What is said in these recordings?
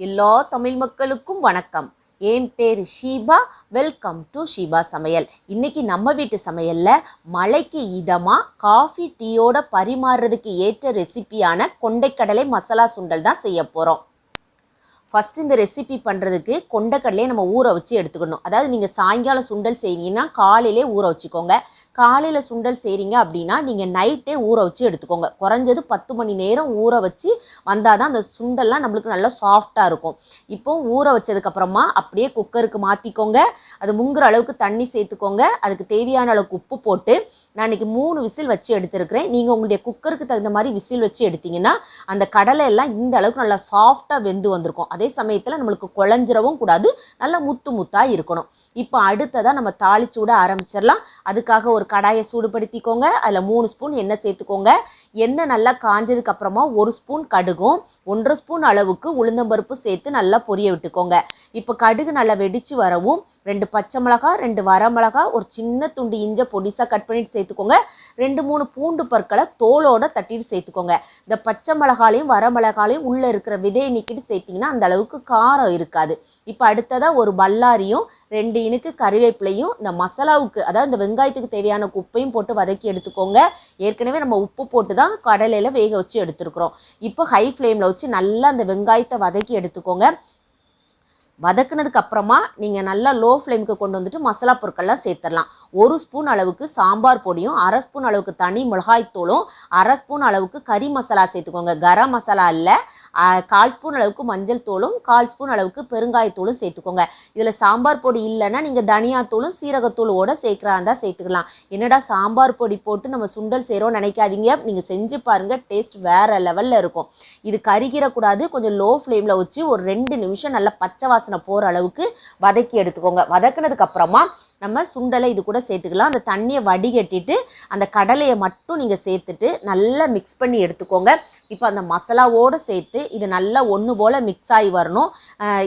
எல்லா தமிழ் மக்களுக்கும் வணக்கம். என் பேர் ஷீபா. வெல்கம் டு ஷீபா சமையல். இன்னைக்கு நம்ம வீட்டு சமையலில் மழைக்கு இதமாக காஃபி டீயோட பரிமாறுறதுக்கு ஏற்ற ரெசிபியான கொண்டைக்கடலை மசாலா சுண்டல் தான் செய்ய போகிறோம் ஃபஸ்ட்டு இந்த ரெசிபி பண்ணுறதுக்கு கொண்டைக்கடலையை நம்ம ஊற வச்சு எடுத்துக்கணும். அதாவது நீங்கள் சாயங்காலம் சுண்டல் செய்றீங்கன்னா காலையிலே ஊற வச்சுக்கோங்க. காலையில் சுண்டல் செய்கிறீங்க அப்படின்னா நீங்கள் நைட்டே ஊற வச்சு எடுத்துக்கோங்க. குறைஞ்சது பத்து மணி நேரம் ஊற வச்சு வந்தால் தான் அந்த சுண்டல்லாம் நம்மளுக்கு நல்லா சாஃப்டாக இருக்கும். இப்போ ஊற வச்சதுக்கப்புறமா அப்படியே குக்கருக்கு மாற்றிக்கோங்க அது முங்குற அளவுக்கு தண்ணி சேர்த்துக்கோங்க. அதுக்கு தேவையான அளவுக்கு உப்பு போட்டு நான் இன்னைக்கு மூணு விசில் வச்சு எடுத்துருக்கிறேன். நீங்கள் உங்களுடைய குக்கருக்கு தகுந்த மாதிரி விசில் வச்சு எடுத்தீங்கன்னா அந்த கடலை எல்லாம் இந்த அளவுக்கு நல்லா சாஃப்டாக வெந்து வந்திருக்கும். அதே சமயத்தில் நம்மளுக்கு குழஞ்சிரவும் கூடாது. நல்லா முத்து முத்தாக இருக்கணும். இப்போ அடுத்ததாக நம்ம தாளிச்சு விட ஆரம்பிச்சிடலாம். அதுக்காக ஒரு கடாயை சூடுபடுத்திக்கோங்க. அதில் மூணு ஸ்பூன் எண்ணெய் சேர்த்துக்கோங்க. எண்ணெய் நல்லா காஞ்சதுக்கு அப்புறமா ஒரு ஸ்பூன் கடுகும் ஒன்றரை ஸ்பூன் அளவுக்கு உளுந்தம்பருப்பு சேர்த்து நல்லா பொரிய விட்டுக்கோங்க. இப்போ கடுகு நல்லா வெடிச்சு வரவும் ரெண்டு பச்சை மிளகா ரெண்டு வரமிளகா ஒரு சின்ன துண்டு இஞ்சை பொடிசாக கட் பண்ணிட்டு சேர்த்துக்கோங்க. ரெண்டு மூணு பூண்டு பற்களை தோலோட தட்டிட்டு சேர்த்துக்கோங்க. இந்த பச்சை மிளகாலையும் வரமிளகாலையும் உள்ளே இருக்கிற விதையை நீக்கிட்டு சேர்த்திங்கன்னா அந்த அளவுக்கு காரம் இருக்காது. இப்போ அடுத்ததாக ஒரு பல்லாரியும் ரெண்டு இனுக்கு கறிவேப்பிலையும் இந்த மசாலாவுக்கு அதாவது இந்த வெங்காயத்துக்கு தேவையான உப்பையும் போட்டு வதக்கி எடுத்துக்கோங்க. ஏற்கனவே நம்ம உப்பு போட்டு தான் கடலையில் வேக வச்சு எடுத்துருக்குறோம். இப்போ ஹை ஃப்ளேமில் வச்சு நல்லா அந்த வெங்காயத்தை வதக்கி எடுத்துக்கோங்க. வதக்குனதுக்கு அப்புறமா நீங்கள் நல்லா லோ ஃப்ளேமுக்கு கொண்டு வந்துட்டு மசாலா பொருட்கள்லாம் சேர்த்துடலாம். ஒரு ஸ்பூன் அளவுக்கு சாம்பார் பொடியும் அரை ஸ்பூன் அளவுக்கு தனி மிளகாய்த்தூளும் அரை ஸ்பூன் அளவுக்கு கறி மசாலா சேர்த்துக்கோங்க. கரம் மசாலா இல்லை கால் ஸ்பூன் அளவுக்கு மஞ்சள் தூளும் கால் ஸ்பூன் அளவுக்கு பெருங்காயத்தூளும் சேர்த்துக்கோங்க. இதில் சாம்பார் பொடி இல்லைன்னா நீங்கள் தனியாத்தூளும் சீரகத்தூளோட சேர்க்குறா இருந்தால் சேர்த்துக்கலாம். என்னடா சாம்பார் பொடி போட்டு நம்ம சுண்டல் செய்கிறோம் நினைக்காதீங்க. நீங்கள் செஞ்சு பாருங்கள் டேஸ்ட் வேறு லெவலில் இருக்கும். இது கருகிடக்கூடாது. கொஞ்சம் லோ ஃப்ளேமில் வச்சு ஒரு ரெண்டு நிமிஷம் நல்லா பச்சை வாசனை போகிற அளவுக்கு வதக்கி எடுத்துக்கோங்க. வதக்குனதுக்கப்புறமா நம்ம சுண்டலை இது கூட சேர்த்துக்கலாம். அந்த தண்ணியை வடிகட்டிட்டு அந்த கடலையை மட்டும் நீங்கள் சேர்த்துட்டு நல்லா மிக்ஸ் பண்ணி எடுத்துக்கோங்க. இப்போ அந்த மசாலாவோடு சேர்த்து இது நல்லா ஒன்று போல் மிக்ஸ் ஆகி வரணும்.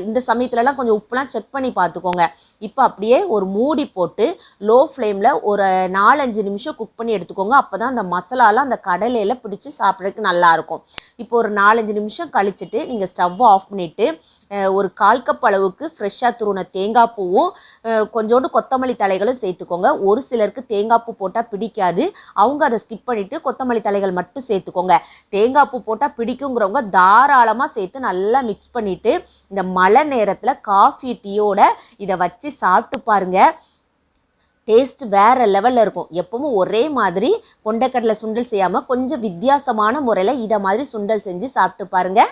இந்த சமயத்துலலாம் கொஞ்சம் உப்புலாம் செக் பண்ணி பார்த்துக்கோங்க. இப்போ அப்படியே ஒரு மூடி போட்டு லோ ஃப்ளேமில் ஒரு நாலஞ்சு நிமிஷம் குக் பண்ணி எடுத்துக்கோங்க. அப்போ தான் அந்த மசாலாலாம் அந்த கடலையில் பிடிச்சி சாப்பிட்றதுக்கு நல்லாயிருக்கும். இப்போ ஒரு நாலஞ்சு நிமிஷம் கழிச்சிட்டு நீங்கள் ஸ்டவ்வை ஆஃப் பண்ணிவிட்டு ஒரு கால் கப் அளவுக்கு ஃப்ரெஷ்ஷாக துருண தேங்காய் பூவும் கொஞ்சோண்டு கொத்தமல்லி தலைகளும் சேர்த்துக்கோங்க. ஒரு சிலருக்கு தேங்காய் பூ போட்டால் பிடிக்காது. அவங்க அதை ஸ்கிப் பண்ணிவிட்டு கொத்தமல்லி தலைகள் மட்டும் சேர்த்துக்கோங்க. தேங்காய் பூ போட்டால் பிடிக்குங்கிறவங்க தாராளமாக சேர்த்து நல்லா மிக்ஸ் பண்ணிவிட்டு இந்த மழை நேரத்தில் காஃபி டீயோட இதை வச்சு சாப்பிட்டு பாருங்கள் டேஸ்ட் வேறு லெவலில் இருக்கும். எப்பவும் ஒரே மாதிரி கொண்டைக்கடலை சுண்டல் செய்யாமல் கொஞ்சம் வித்தியாசமான முறையில் இதை மாதிரி சுண்டல் செஞ்சு சாப்பிட்டு பாருங்கள்